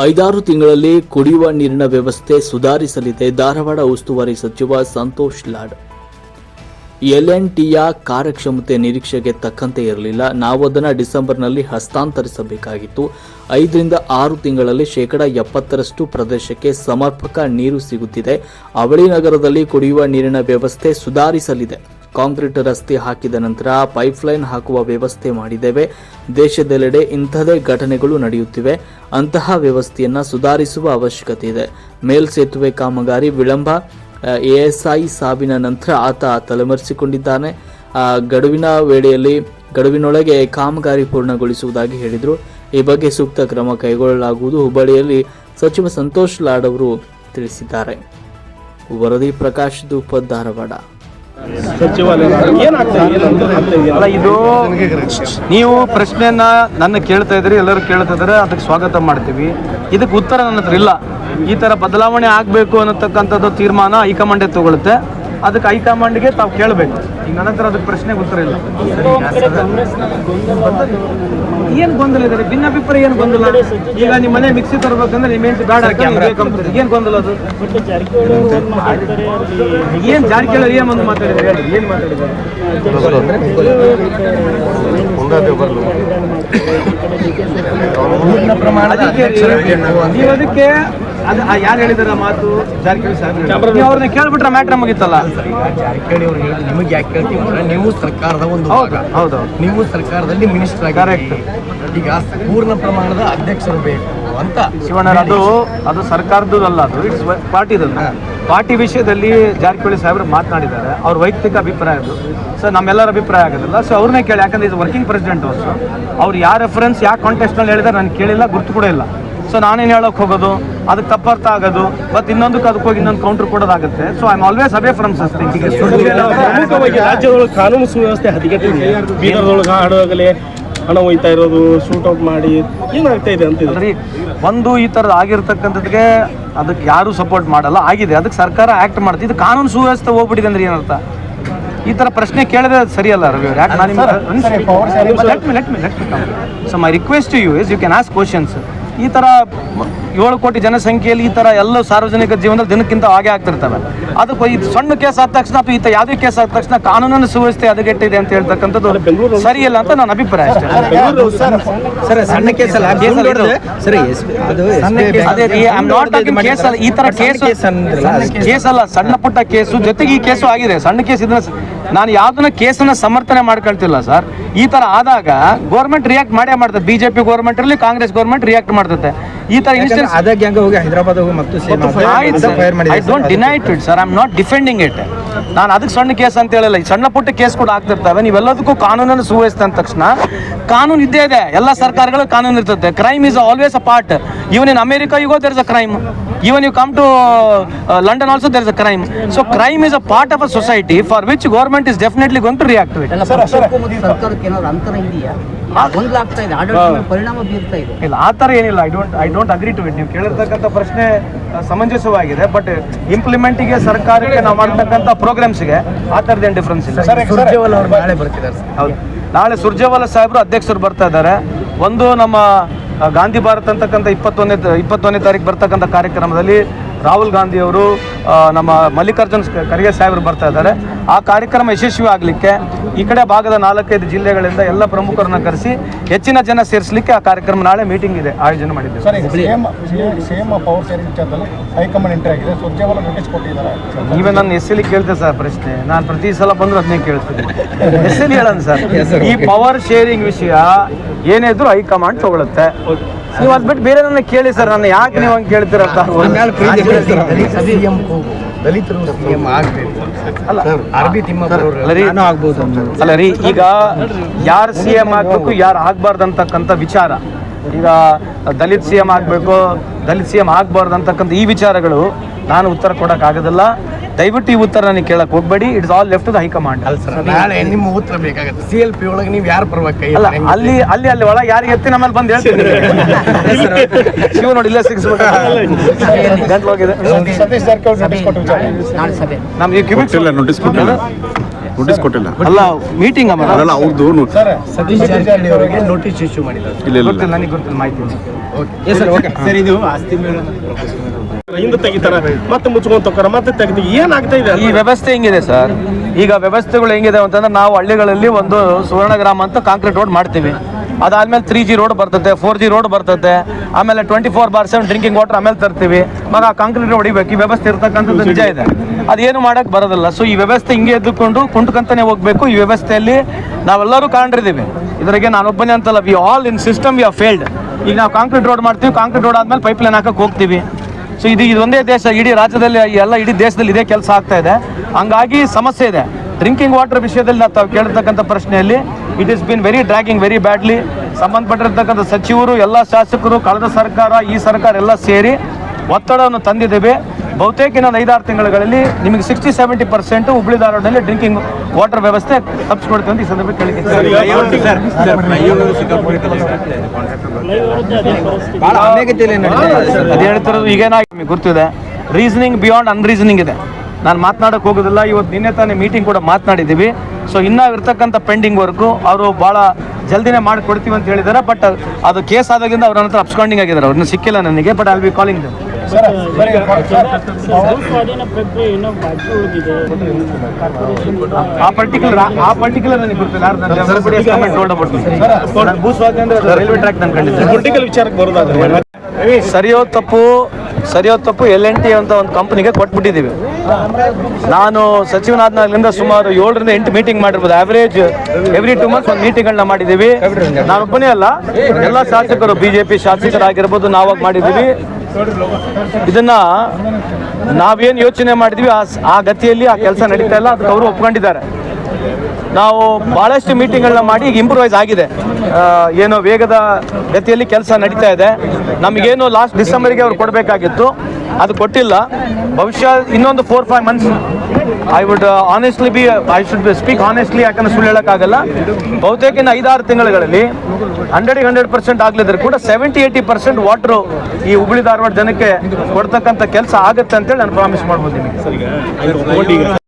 ಐದಾರು ತಿಂಗಳಲ್ಲಿ ಕುಡಿಯುವ ನೀರಿನ ವ್ಯವಸ್ಥೆ ಸುಧಾರಿಸಲಿದೆ. ಧಾರವಾಡ ಉಸ್ತುವಾರಿ ಸಚಿವ ಸಂತೋಷ್ ಲಾಡ್. ಎಲ್ ಎನ್ ಟಿಯ ಕಾರ್ಯಕ್ಷಮತೆ ನಿರೀಕ್ಷೆಗೆ ತಕ್ಕಂತೆ ಇರಲಿಲ್ಲ. ನಾವು ಅದನ್ನು ಡಿಸೆಂಬರ್ನಲ್ಲಿ ಹಸ್ತಾಂತರಿಸಬೇಕಾಗಿತ್ತು. ಐದರಿಂದ ಆರು ತಿಂಗಳಲ್ಲಿ ಶೇಕಡ ಎಪ್ಪತ್ತರಷ್ಟು ಪ್ರದೇಶಕ್ಕೆ ಸಮರ್ಪಕ ನೀರು ಸಿಗುತ್ತಿದೆ. ಅವಳಿ ನಗರದಲ್ಲಿ ಕುಡಿಯುವ ನೀರಿನ ವ್ಯವಸ್ಥೆ ಸುಧಾರಿಸಲಿದೆ. ಕಾಂಕ್ರೀಟ್ ರಸ್ತೆ ಹಾಕಿದ ನಂತರ ಪೈಪ್ಲೈನ್ ಹಾಕುವ ವ್ಯವಸ್ಥೆ ಮಾಡಿದ್ದೇವೆ. ದೇಶದೆಲ್ಲೆಡೆ ಇಂಥದೇ ಘಟನೆಗಳು ನಡೆಯುತ್ತಿವೆ. ಅಂತಹ ವ್ಯವಸ್ಥೆಯನ್ನು ಸುಧಾರಿಸುವ ಅವಶ್ಯಕತೆ ಇದೆ. ಮೇಲ್ಸೇತುವೆ ಕಾಮಗಾರಿ ವಿಳಂಬ ಎಎಸ್ಐ ಸಾವಿನ ನಂತರ ಆತ ತಲೆಮರೆಸಿಕೊಂಡಿದ್ದಾನೆ. ಗಡುವಿನ ವೇಳೆಯಲ್ಲಿ, ಗಡುವಿನೊಳಗೆ ಕಾಮಗಾರಿ ಪೂರ್ಣಗೊಳಿಸುವುದಾಗಿ ಹೇಳಿದರು. ಈ ಬಗ್ಗೆ ಸೂಕ್ತ ಕ್ರಮ ಕೈಗೊಳ್ಳಲಾಗುವುದು. ಹುಬ್ಬಳ್ಳಿಯಲ್ಲಿ ಸಚಿವ ಸಂತೋಷ್ ಲಾಡ್ ಅವರು ತಿಳಿಸಿದ್ದಾರೆ. ವರದಿ ಪ್ರಕಾಶ್ ದೂಪ ಧಾರವಾಡ. ಅಲ್ಲ, ಇದು ನೀವು ಪ್ರಶ್ನೆಯನ್ನ ನನ್ನ ಕೇಳ್ತಾ ಇದ್ರಿ, ಎಲ್ಲರೂ ಕೇಳ್ತಾ ಇದ್ರೆ ಅದಕ್ಕೆ ಸ್ವಾಗತ ಮಾಡ್ತೀವಿ. ಇದಕ್ಕೆ ಉತ್ತರ ನನ್ನ ಹತ್ರ ಇಲ್ಲ. ಈ ಥರ ಬದಲಾವಣೆ ಆಗಬೇಕು ಅನ್ನತಕ್ಕಂಥದ್ದು ತೀರ್ಮಾನ ಹೈಕಮಾಂಡೇ ತಗೊಳುತ್ತೆ. ಅದಕ್ಕೆ ಹೈಕಮಾಂಡ್ಗೆ ತಾವು ಕೇಳಬೇಕು. ಈಗ ನನ್ನ ಹತ್ರ ಅದಕ್ಕೆ ಪ್ರಶ್ನೆ ಉತ್ತರ ಇಲ್ಲ. ಏನು? ಗೊಂದಲ ಇದೆ? ಭಿನ್ನಾಭಿಪ್ರಾಯ ಏನು ಗೊಂದಲ? ಈಗ ನಿಮ್ಮ ಮನೆ ಮಿಕ್ಸಿ ತರಬೇಕಂದ್ರೆ ನಿಮ್ಮ ಹೆಂಡತಿ ಬೇಡ ಏನು ಗೊಂದಲ ಅದು? ಏನ್ ಜಾರಕಿಹೊಳಿ ಏನು ಜಾರಕಿಹೊಳಿ ಏನು ಒಂದು ಮಾತಾಡಿದ್ರೆ ಹೇಳಿ ಏನು ಮಾತಾಡಿದ್ದಾರೆ? ಅದಕ್ಕೆ ನೀವು ಅದಕ್ಕೆ ಅದು ಯಾರು ಹೇಳಿದಾರ ಮಾತು? ಜಾರಕಿಹೊಳಿ ಸಾಹೇಬ್ ನೀವು ಅವ್ರನ್ನ ಕೇಳ್ಬಿಟ್ರೆ ಮ್ಯಾಟ್ರ್ ಮುಗಿತಲ್ಲ ಜಾರಕಿಹೊಳಿ ಅವರು ಹೇಳಿ ನಿಮಗೆ ಯಾಕೆ ಕೇಳ್ತೀವಿ ಅಂದ್ರೆ ನೀವು ಸರ್ಕಾರದ ಒಂದು ಹೌದು ನೀವು ಸರ್ಕಾರದಲ್ಲಿ ಮಿನಿಸ್ಟರ್ ಕರೆಕ್ಟ್ ಈಗ ಪೂರ್ಣ ಪ್ರಮಾಣದ ಅಧ್ಯಕ್ಷರು ಬೇಕು ಅಂತ ಶಿವಣ್ಣ ಅದು ಅದು ಸರ್ಕಾರದ್ದು ಅಲ್ಲ ಅದು ಇಟ್ಸ್ ಪಾರ್ಟಿದಲ್ಲ ಪಾರ್ಟಿ ವಿಷಯದಲ್ಲಿ ಜಾರಕಿಹೊಳಿ ಸಾಹೇಬರು ಮಾತನಾಡಿದ್ದಾರೆ. ಅವ್ರ ವೈಯಕ್ತಿಕ ಅಭಿಪ್ರಾಯ ಅದು. ಸೊ ನಮ್ಮೆಲ್ಲರ ಅಭಿಪ್ರಾಯ ಆಗೋದಿಲ್ಲ. ಸೊ ಅವ್ರನ್ನೇ ಕೇಳಿ ಯಾಕಂದ್ರೆ ಇದು ವರ್ಕಿಂಗ್ ಪ್ರೆಸಿಡೆಂಟ್ ಅವರು ಅವ್ರು ಯಾವ ರೆಫರೆನ್ಸ್ ಯಾವ ಕಾಂಟೆಸ್ಟ್ನಲ್ಲಿ ಹೇಳಿದ್ರೆ ನಾನು ಕೇಳಿಲ್ಲ ಗುರ್ತು ಕೂಡ ಇಲ್ಲ. ಸೊ ನಾನೇನು ಹೇಳೋಕೆ ಹೋಗೋದು? ಅದಕ್ಕೆ ತಪ್ಪರ್ಥ ಆಗೋದು? ಮತ್ತು ಇನ್ನೊಂದಕ್ಕೆ ಅದಕ್ಕೆ ಹೋಗಿ ಇನ್ನೊಂದು counter ಕೊಡೋದಾಗುತ್ತೆ. So I am always away from thinking ಪ್ರಮುಖವಾಗಿ ರಾಜ್ಯದೊಳಗೆ ಕಾನೂನು ಸುವ್ಯವಸ್ಥೆ ಹದಗೆಟ್ಟಿದೆ. ಬೀದರ್ದೊಳಗೆ ಹಣ ಒಯ್ತಾ ಇರೋದು ಶೂಟ್ ಔಟ್ ಮಾಡಿ ಏನಾಗ್ತಾ ಇದೆ ಅಂತ ಒಂದು ಈ ಥರದ್ದು ಆಗಿರ್ತಕ್ಕಂಥದ್ಗೆ ಅದಕ್ಕೆ ಯಾರೂ ಸಪೋರ್ಟ್ ಮಾಡಲ್ಲ. ಆಗಿದೆ. ಅದಕ್ಕೆ ಸರ್ಕಾರ ಆ್ಯಕ್ಟ್ ಮಾಡುತ್ತೆ ಇದು ಕಾನೂನು ಸುವ್ಯವಸ್ಥೆ ಹೋಗ್ಬಿಟ್ಟಿದೆ ಅಂದ್ರೆ ಏನರ್ಥ? ಈ ಥರ ಪ್ರಶ್ನೆ ಕೇಳಿದ್ರೆ ಅದು ಸರಿಯಲ್ಲ ರವಿ ಅವ್ರು ಯಾಕೆ ನಾನು so my request you is you can ask questions ಈ ತರ ಏಳು ಕೋಟಿ ಜನಸಂಖ್ಯೆಯಲ್ಲಿ ಈ ತರ ಎಲ್ಲ ಸಾರ್ವಜನಿಕ ಜೀವನದಲ್ಲಿ ದಿನಕ್ಕಿಂತ ಹಾಗೆ ಆಗ್ತಿರ್ತವೆ. ಅದಕ್ಕೆ ಈ ಸಣ್ಣ ಕೇಸ್ ಆದ ತಕ್ಷಣ ಅಥವಾ ಈತ ಯಾವುದೇ ಕೇಸ್ ಆದ ತಕ್ಷಣ ಕಾನೂನನ್ನು ಸುವ್ಯವಸ್ಥೆ ಹದಗೆಟ್ಟಿದೆ ಅಂತ ಹೇಳ್ತಕ್ಕಂಥದ್ದು ಸರಿಯಲ್ಲ ಅಂತ ನನ್ನ ಅಭಿಪ್ರಾಯ ಅಷ್ಟೇ. ಸರ್ ಸಣ್ಣ ಕೇಸ್ ಅಲ್ಲ ಕೇಸ್ ಸರಿ ಈ ತರ ಕೇಸ್ ಕೇಸ್ ಅಲ್ಲ ಸಣ್ಣ ಪುಟ್ಟ ಕೇಸು ಜೊತೆಗೆ ಈ ಕೇಸು ಆಗಿದೆ ಸಣ್ಣ ಕೇಸ್ ಇದನ್ನ ನಾನು ಯಾವ್ದನ್ನ ಕೇಸನ್ನ ಸಮರ್ಥನೆ ಮಾಡ್ಕೊಳ್ತಿಲ್ಲ ಸರ್. ಈ ತರ ಆದಾಗ ಗೌರ್ಮೆಂಟ್ ರಿಯಾಕ್ಟ್ ಮಾಡೇ ಮಾಡ್ತದೆ. ಬಿಜೆಪಿ ಗೌರ್ಮೆಂಟ್ ಇರಲಿ ಕಾಂಗ್ರೆಸ್ ಗೌರ್ಮೆಂಟ್ ರಿಯಾಕ್ಟ್ ಮಾಡ್ತದೆ ಈ ತರ ಇನ್ಸ್ಟೆನ್ಸ್ ಗ್ಯಾಂಗ್ ಹೋಗಿ ಹೈದರಾಬಾದ್ ಹೋಗಿ ಮತ್ತು I don't deny it sir I am not defending it ನಾನು ಅದಕ್ಕೆ ಸಣ್ಣ ಕೇಸ್ ಅಂತ ಹೇಳಲ್ಲ. ಈ ಸಣ್ಣ ಪುಟ್ಟ ಕೇಸ್ ಕೂಡ ಆಗ್ತಿರ್ತವೆ. ನೀವೆಲ್ಲದಕ್ಕೂ ಕಾನೂನನ್ನು ಸುವ್ಯವಸ್ಥೆ ಅಂದ ತಕ್ಷಣ ಕಾನೂನು ಇದ್ದೇ ಇದೆ. ಎಲ್ಲ ಸರ್ಕಾರಗಳು ಕಾನೂನು ಇರ್ತದೆ. Crime is always a part even in America ಇಗೋ there is a crime even you come to London also there is a crime so crime is a part of a society for which government is definitely gone to react to it ಆಗ್ತಾ ಇದೆ. ಆಡಳಿತ ಮೇಲೆ ಪರಿಣಾಮ ಬೀರ್ತಾ ಇದೆ. ಇಲ್ಲ ಆ ಥರ ಏನಿಲ್ಲ. I don't I don't agree to it ನೀವು ಕೇಳಿರ್ತಕ್ಕಂಥ ಪ್ರಶ್ನೆ ಸಮಂಜಸವಾಗಿದೆ ಬಟ್ ಇಂಪ್ಲಿಮೆಂಟಿಗೆ ಸರ್ಕಾರಕ್ಕೆ ನಾವು ಮಾಡ್ತಕ್ಕಂಥ ಪ್ರೋಗ್ರಾಮ್ಸ್ಗೆ ಆ ಥರದ್ದು ಏನು ಡಿಫ್ರೆನ್ಸ್ ಇಲ್ಲ. ಸುರ್ಜೇವಾಲ ಅವರು ನಾಳೆ ಬರ್ತಿದ್ದಾರೆ ಹೌದು. ನಾಳೆ ಸುರ್ಜೇವಾಲ ಸಾಹೇಬರು ಅಧ್ಯಕ್ಷರು ಬರ್ತಾ ಇದ್ದಾರೆ. ಒಂದು ನಮ್ಮ ಗಾಂಧಿ ಭಾರತ್ ಅಂತಕ್ಕಂಥ ಇಪ್ಪತ್ತೊಂದನೇ ಇಪ್ಪತ್ತೊಂದನೇ ತಾರೀಕು ಬರ್ತಕ್ಕಂಥ ಕಾರ್ಯಕ್ರಮದಲ್ಲಿ ರಾಹುಲ್ ಗಾಂಧಿ ಅವರು ನಮ್ಮ ಮಲ್ಲಿಕಾರ್ಜುನ್ ಕರಿಗೆ ಖರ್ಗೆ ಸಾಹೇಬರು ಬರ್ತಾ ಇದ್ದಾರೆ. ಆ ಕಾರ್ಯಕ್ರಮ ಯಶಸ್ವಿ ಆಗಲಿಕ್ಕೆ ಈ ಕಡೆ ಭಾಗದ ನಾಲ್ಕೈದು ಜಿಲ್ಲೆಗಳಿಂದ ಎಲ್ಲ ಪ್ರಮುಖರನ್ನ ಕರೆಸಿ ಹೆಚ್ಚಿನ ಜನ ಸೇರಿಸಲಿಕ್ಕೆ ಆ ಕಾರ್ಯಕ್ರಮ ನಾಳೆ ಮೀಟಿಂಗ್ ಇದೆ ಆಯೋಜನೆ ಮಾಡಿದ್ದೆ ನೀವೇ ನನ್ನ ಎಸ್ ಎಲ್ ಕೇಳ್ತೇವೆ ಸರ್ ಪ್ರಶ್ನೆ? ನಾನು ಪ್ರತಿ ಸಲ ಬಂದ್ರು ಅದನ್ನೇ ಕೇಳ್ತೀನಿ. ಎಸ್ ಎಲ್ ಹೇಳೋಣ ಸರ್. ಈ ಪವರ್ ಶೇರಿಂಗ್ ವಿಷಯ ಏನೇ ಇದ್ರು ಹೈಕಮಾಂಡ್ ತಗೊಳುತ್ತೆ. ನೀವು ಅದ್ ಬಿಟ್ಟು ಬೇರೆ ನನ್ನ ಕೇಳಿ ಸರ್ ನನ್ನ ಯಾಕೆ ನೀವು ಹಂಗೆ ಕೇಳ್ತೀರ ಅಂತ ಸಿಎಂ ದಲಿತರು ಸಿಎಂ ಆಗ್ಬೇಕು. ಅಲ್ಲ ನಾನು ಆಗ್ಬೋದು ಅಲ್ಲ ರೀ ಈಗ ಯಾರು ಸಿ ಎಂ ಆಗಬೇಕು ಯಾರು ಆಗ್ಬಾರ್ದು ಅಂತಕ್ಕಂಥ ವಿಚಾರ. ಈಗ ದಲಿತ್ ಸಿ ಎಂ ಆಗಬೇಕು ದಲಿತ್ ಸಿ ಎಂ ಆಗಬಾರ್ದು ಅಂತಕ್ಕಂಥ ಈ ವಿಚಾರಗಳು ನಾನು ಉತ್ತರ ಕೊಡೋಕ್ಕಾಗೋದಿಲ್ಲ. ದಯವಿಟ್ಟು ಈ ಉತ್ತರ ನನಗೆ ಕೇಳಕ್ಕೆ ಹೋಗ್ಬೇಡಿ. It's all left the high command ಅಲ್ಲ ಸರ್ ನಾಳೆ ನಿಮ್ಮ ಉತ್ತರ ಬೇಕಾಗುತ್ತೆ. ಸಿ ಎಲ್ ಪಿ ಒಳಗೆ ನೀವು ಯಾರು ಪರವಾಗಿ ಅಲ್ಲ ಅಲ್ಲಿ ಅಲ್ಲಿ ಅಲ್ಲಿ ಒಳಗೆ ಯಾರಿಗೆ ಎತ್ತಿ ನಮ್ಮಲ್ಲಿ ಬಂದು ಹೇಳ್ತೀನಿ ಶಿವ ನೋಡಿ ಇಲ್ಲೇ ಸಿಕ್ಸ್ ಗಂಟ್ಲು ಹೋಗಿದೆ. ಸತೀಶ್ ಜಾರಕಿಹೊಳಿ ನೋಟಿಸ್ ಕೊಟ್ಟು ನಮ್ಗೆ ಕ್ಯೂಬಿಕ್ಸ್ ನೋಟಿಸ್ ಕೊಟ್ಟಿಲ್ಲ ನೋಟಿಸ್ ಕೊಟ್ಟಿಲ್ಲ. ಅಲ್ಲ ಮೀಟಿಂಗ್ ಅಲ್ಲ ಅವ್ರದ್ದು ಸರ್ ಸತೀಶ್ ಜಾರಕಿಹೊಳಿ ಅವರಿಗೆ ನೋಟಿಸ್ ಇಶ್ಯೂ ಮಾಡಿದ್ದಾರೆ. ಇಲ್ಲ ಇಲ್ಲ ಗೊತ್ತಿಲ್ಲ ನನಗೆ ಗೊತ್ತಿಲ್ಲ ಮಾಹಿತಿ. ಸರ್ ಇದು ಆಸ್ತಿ ಮೇಳ ಹಿಂದೆ ತೆಗಿತಾರ ಮತ್ತೆ ಮುಚ್ಕೊಂಡ್ ತಕ್ಕಾರ ಮತ್ತೆ ತೆಗ್ದು ಏನಾಗ್ತಾ ಇದೆ ಈ ವ್ಯವಸ್ಥೆ ಹೆಂಗಿದೆ ಸರ್? ಈಗ ವ್ಯವಸ್ಥೆಗಳು ಹೆಂಗಿದೆ ಅಂತಂದ್ರೆ ನಾವು ಹಳ್ಳಿಗಳಲ್ಲಿ ಒಂದು ಸುವರ್ಣ ಗ್ರಾಮ ಅಂತ ಕಾಂಕ್ರೀಟ್ ರೋಡ್ ಮಾಡ್ತೀವಿ. ಅದಾದ್ಮೇಲೆ ತ್ರೀ ಜಿ ರೋಡ್ ಬರ್ತದೆ ಫೋರ್ ಜಿ ರೋಡ್ ಬರ್ತದೆ ಆಮೇಲೆ twenty four bar seven drinking water ಆಮೇಲೆ ತರ್ತೀವಿ. ಮಗ ಕಾಂಕ್ರೀಟ್ ಹೊಡಿಬೇಕು ಈ ವ್ಯವಸ್ಥೆ ಇರ್ತಕ್ಕಂಥದ್ದು ನಿಜ ಇದೆ. ಅದೇನು ಮಾಡಕ್ ಬರೋದಿಲ್ಲ. ಸೊ ಈ ವ್ಯವಸ್ಥೆ ಹಿಂಗೆ ಎದ್ದುಕೊಂಡು ಕುಂಟ್ಕಂತಾನೆ ಹೋಗ್ಬೇಕು. ಈ ವ್ಯವಸ್ಥೆಯಲ್ಲಿ ನಾವೆಲ್ಲರೂ ಕಾಣಿದ್ದೀವಿ ಇದ್ರಾಗೆ ನಾನೊಬ್ಬನೇ ಅಂತಲ್ಲ we all in system we are failed ಈಗ ನಾವು ಕಾಂಕ್ರೀಟ್ ರೋಡ್ ಮಾಡ್ತೀವಿ ಕಾಂಕ್ರೀಟ್ ರೋಡ್ ಆದ್ಮೇಲೆ ಪೈಪ್ ಲೈನ್ ಹಾಕಕ್ಕೆ ಹೋಗ್ತೀವಿ. ಸೊ ಇದು ಇದೊಂದೇ ದೇಶ, ಇಡೀ ರಾಜ್ಯದಲ್ಲಿ ಎಲ್ಲ ಇಡೀ ದೇಶದಲ್ಲಿ ಇದೇ ಕೆಲಸ ಆಗ್ತಾ ಇದೆ. ಹಂಗಾಗಿ ಸಮಸ್ಯೆ ಇದೆ. ಡ್ರಿಂಕಿಂಗ್ ವಾಟರ್ ವಿಷಯದಲ್ಲಿ ನಾವು ತಾವು ಕೇಳಿರ್ತಕ್ಕಂಥ ಪ್ರಶ್ನೆಯಲ್ಲಿ it is been very dragging very badly ಸಂಬಂಧಪಟ್ಟಿರ್ತಕ್ಕಂಥ ಸಚಿವರು, ಎಲ್ಲ ಶಾಸಕರು, ಕಳೆದ ಸರ್ಕಾರ, ಈ ಸರ್ಕಾರ ಎಲ್ಲ ಸೇರಿ ಒತ್ತಡವನ್ನು ತಂದಿದ್ದೇವೆ. ಬಹುತೇಕ ಇನ್ನೊಂದು ಐದಾರು ತಿಂಗಳುಗಳಲ್ಲಿ ನಿಮಗೆ ಸಿಕ್ಸ್ಟಿ ಸೆವೆಂಟಿ ಪರ್ಸೆಂಟ್ ಹುಬ್ಳಿ ಧಾರವಾಡದಲ್ಲಿ ಡ್ರಿಂಕಿಂಗ್ ವಾಟರ್ ವ್ಯವಸ್ಥೆ ತಪ್ಪಿಸ್ಕೊಡ್ತೀವಿ ಅಂತ ಈ ಸಂದರ್ಭ ಕೇಳಿಕೆ ಅದು ಹೇಳ್ತಿರೋದು ಈಗೇನಾಗಿ ನಿಮಗೆ ಗೊತ್ತಿದೆ? ರೀಸನಿಂಗ್ ಬಿಯಾಂಡ್ ಅನ್ರೀಸನಿಂಗ್ ಇದೆ. ನಾನು ಮಾತನಾಡಕ್ಕೆ ಹೋಗೋದಿಲ್ಲ ಇವತ್ತು ನಿನ್ನೆ ತಾನೇ ಮೀಟಿಂಗ್ ಕೂಡ ಮಾತನಾಡಿದ್ದೀವಿ. ಸೊ ಇನ್ನೂ ಇರ್ತಕ್ಕಂಥ ಪೆಂಡಿಂಗ್ ವರ್ಕು ಅವರು ಭಾಳ ಜಲ್ದಿನೇ ಮಾಡಿಕೊಡ್ತೀವಿ ಅಂತ ಹೇಳಿದ್ದಾರೆ ಬಟ್ ಅದು ಕೇಸ್ ಆದಾಗಿಂದ ಅವ್ರ ಹತ್ರ ಅಪ್ಸ್ಕಾಂಡಿಂಗ್ ಆಗಿದ್ದಾರೆ. ಅವ್ರನ್ನ ಸಿಕ್ಕಿಲ್ಲ ನನಗೆ but I'll be calling them ಆ ಪರ್ಟಿಕ್ಯುಲರ್ ಆ ಪರ್ಟಿಕ್ಯುಲರ್ ನನಗೆ ಗೊತ್ತಿಲ್ಲ ರೈಲ್ವೆ ಟ್ರ್ಯಾಕ್ ನಾನು ಕಂಡಿದ್ದೆ ಪೊಲಿಟಿಕಲ್ ವಿಚಾರಕ್ಕೆ ಬರೋದಾದ್ರೆ ಸರಿಯೋ ತಪ್ಪು ಸರಿಯೋ ತಪ್ಪು ಎಲ್ ಎನ್ ಟಿ ಅಂತ ಒಂದು ಕಂಪ್ನಿಗೆ ಕೊಟ್ಬಿಟ್ಟಿದ್ದೀವಿ ನಾನು ಸಚಿವನಾದ್ಮೇಲಿಂದ ಸುಮಾರು ಏಳರಿಂದ ಎಂಟು ಮೀಟಿಂಗ್ ಮಾಡಿರ್ಬೋದು ಆವರೇಜ್ ಎವ್ರಿ ಟೂ ಮಂತ್ಸ್ ಒಂದು ಮೀಟಿಂಗ್ಗಳನ್ನ ಮಾಡಿದ್ದೀವಿ ನಾನೊಬ್ಬನೇ ಅಲ್ಲ ಎಲ್ಲ ಶಾಸಕರು ಬಿ ಜೆ ಪಿ ಶಾಸಕರಾಗಿರ್ಬೋದು ನಾವಾಗ ಮಾಡಿದ್ದೀವಿ ಇದನ್ನ ನಾವೇನು ಯೋಚನೆ ಮಾಡಿದ್ವಿ, ಆ ಗತಿಯಲ್ಲಿ ಆ ಕೆಲಸ ನಡೀತಾ ಇಲ್ಲ, ಅದಕ್ಕೆ ಅವರು ಒಪ್ಕೊಂಡಿದ್ದಾರೆ. ನಾವು ಭಾಳಷ್ಟು ಮೀಟಿಂಗ್ಗಳನ್ನ ಮಾಡಿ ಈಗ ಇಂಪ್ರೂವೈಸ್ ಆಗಿದೆ. ಏನೋ ವೇಗದ ಗತಿಯಲ್ಲಿ ಕೆಲಸ ನಡೀತಾ ಇದೆ. ನಮಗೇನು ಲಾಸ್ಟ್ ಡಿಸೆಂಬರ್ಗೆ ಅವ್ರು ಕೊಡಬೇಕಾಗಿತ್ತು. ಅದು ಕೊಟ್ಟಿಲ್ಲ. ಭವಿಷ್ಯ ಇನ್ನೊಂದು four five months I would honestly be I should be speak honestly ಯಾಕಂದ್ರೆ ಸುಳ್ಳು ಹೇಳೋಕ್ಕಾಗಲ್ಲ. ಬಹುತೇಕ ಇನ್ನು ಐದಾರು ತಿಂಗಳುಗಳಲ್ಲಿ ಹಂಡ್ರೆಡ್ ಹಂಡ್ರೆಡ್ ಪರ್ಸೆಂಟ್ ಆಗ್ಲಿದ್ರೆ ಕೂಡ ಸೆವೆಂಟಿ ಏಯ್ಟಿ ಪರ್ಸೆಂಟ್ ವಾಟ್ರು ಈ ಹುಬ್ಳಿ ಧಾರವಾಡ ಜನಕ್ಕೆ ಕೊಡ್ತಕ್ಕಂಥ ಕೆಲಸ ಆಗುತ್ತೆ ಅಂತೇಳಿ ನಾನು ಪ್ರಾಮಿಸ್ ಮಾಡ್ಬೋದು ನಿಮಗೆ.